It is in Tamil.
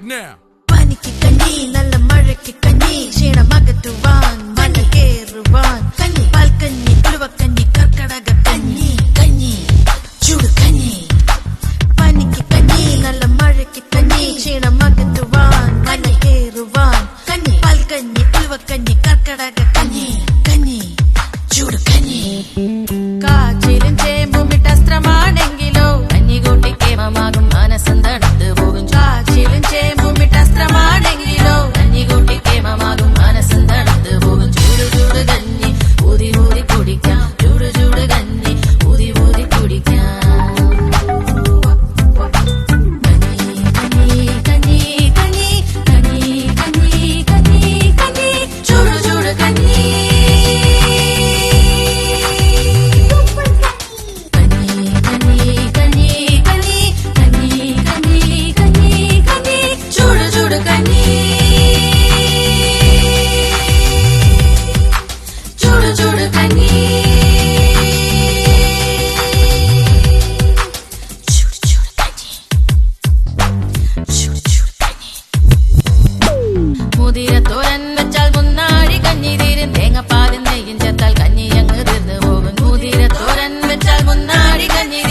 right now. பனிக்கு கண்ணி நல்ல மழைக்கு கண்ணி சீனமாகத்துவான் மனக்கேறுவான் கண்ணி பால் கண்ணி குழுவ கண்ணி கற்கடக கண்ணி கண்ணி சூடு கண்ணி பனிக்கு கண்ணி நல்ல மழைக்கு கண்ணி சீனமாகத்துவான் மனக்கேறுவான் கண்ணி பால் கண்ணி குழுவ கண்ணி கற்கடக கண்ணி கண்ணி சூடு கண்ணி காது Marigani